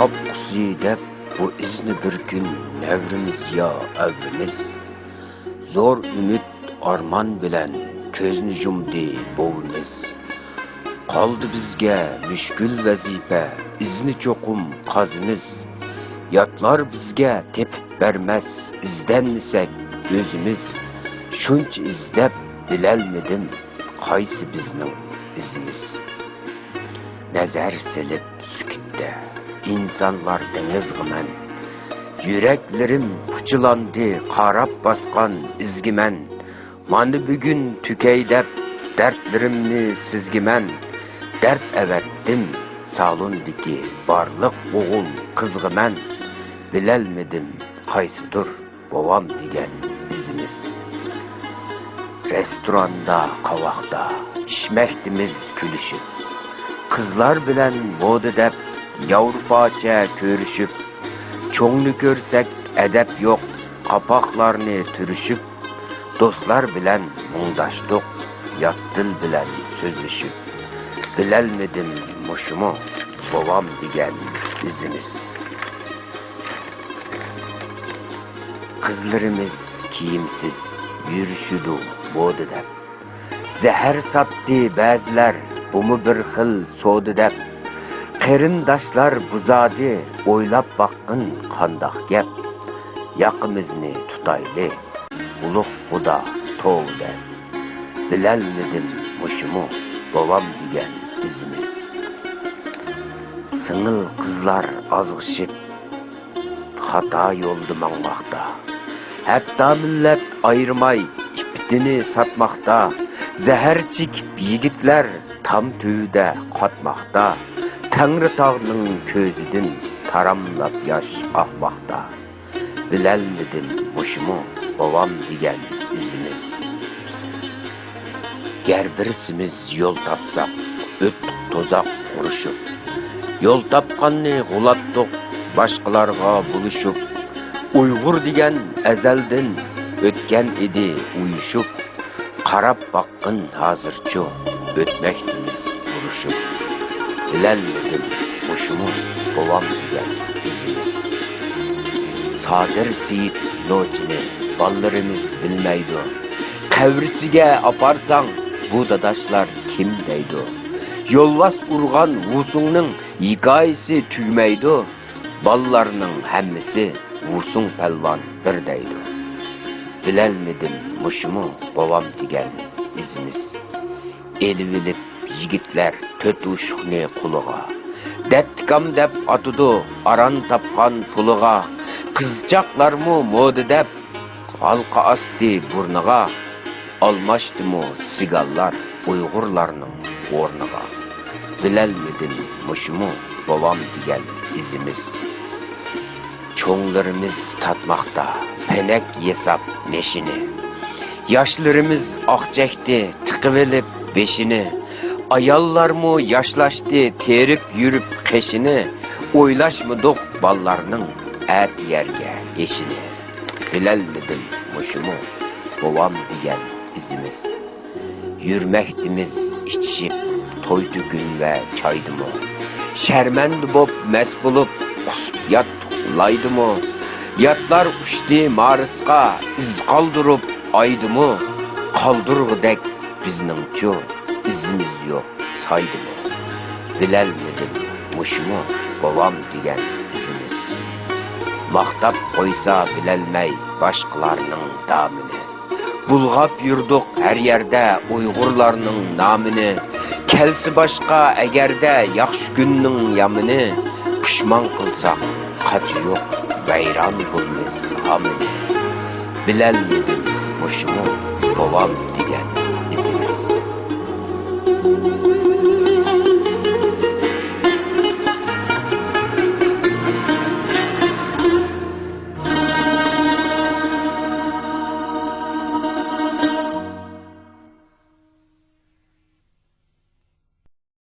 Tapqusi deb bu izni bir gün nevrimiz ya evrimiz Zor ümit arman bilen ko'zni yumdi bovimiz Qoldi bizga mushkul vazifa izni cho'qim qazimiz Yotlar bizga tepib bermas izdanmasak o'zimiz Shuncha izlab bilolmadim qaysi bizning izimiz Nazar silib insonlar dengiz g'iman Yüreklerim puçulandı, qarab basqan izgimen. Mani bugun tükey deb dertlerimni sizgimen. Dert evettim salondiki barliq o'g'il qizg'iman. Bilolmadim qaysidir bovam degan izimiz. Restoranda, qavoqda ishmakdimiz kulishib. Qizlar bilan moda deb Yevropacha ko'rishib Çoğunu görsek edep yok, kapaklarını türüşüp, dostlar bilen muңdaştık, yat dil bilen sözlüşüp, bilelmedim muşumu, babam digen izimiz. Kızlarımız kiyimsiz, yürüşüdü moda dep. Zehir sattı bazılar, bu mu bir xil sodu dep. Qarindoshlar buzadi, o'ylab baqqin qandoq gap. Yaqimizni tutayli, ulug' xudo tovda. Bilolmadim mushumu, bovam degan izimiz. Singil qizlar ozg'ishib, xato yo'lda mangmoqda. Hatto millat ayirmay ipitini satmoqda. Zahar chekib yigitlar tam tüyde qotmoqda. Tangri tağının közüdün taramlap yaş akmakta. Bilelmidin boşumu babam digen üzümüz. Ger birisimiz yol tapsak, öt tozak kuruşup. Yol tapkanını kulattık, başkalarga buluşup. Uygur digen ezelden ötken idi uyuşup. Karap bakkın hazırçı, ötmektimiz buruşup. Bilelmedim hoşumu babam diyen izimiz. Sadir Seyit noçini ballarımız bilmeydi. Kavrisige aparsan bu dadaşlar kim deydi? Yolvas urgan Vusun'un hikayesi tüymeydi. Ballarının hemmisi Vusun pelvan bir deydi. Bilelmedim muşumu babam diyen izimiz. Elvilip yigitlar to'rt ushuqni quliga daptikam deb otidi aran topgan puliga qizchaqlarmu moda deb halqa osti burniga almashdimu sigallar uyg'urlarning o'rniga bilolmadim mushumu bobom degan izimiz. Cho'nglarimiz tatmoqda penak yesab neshini yoshlarimiz oqjakdi tiqivilib beshini Ayallar mı yaşlaştı terip yürüp keşini Oylaşmıdık ballarının et yerge eşini Bilelmedim muşumu babam diyen izimiz? Yürmektimiz içişip toydu gün ve çaydı mı? Şermendi bop mes bulup kusup yattıklaydı mı? Yatlar uçtu marıska iz kaldırıp aydı mı? Kaldırgıdek bizningçu izimiz yok saydı mı? Bilelmedim muşumu babam diyen izimiz. Maqtab qo'ysa bilelmey başqalarının damini. Bulg'ab yurduq her yerde Uyg'urlarning nomini. Kelsi boshqa agarda yaxshi kunning yamini pushmon qilsaq qachi yo'q vayron bo'lmas g'amini. Bilelmedim muşumu babam degan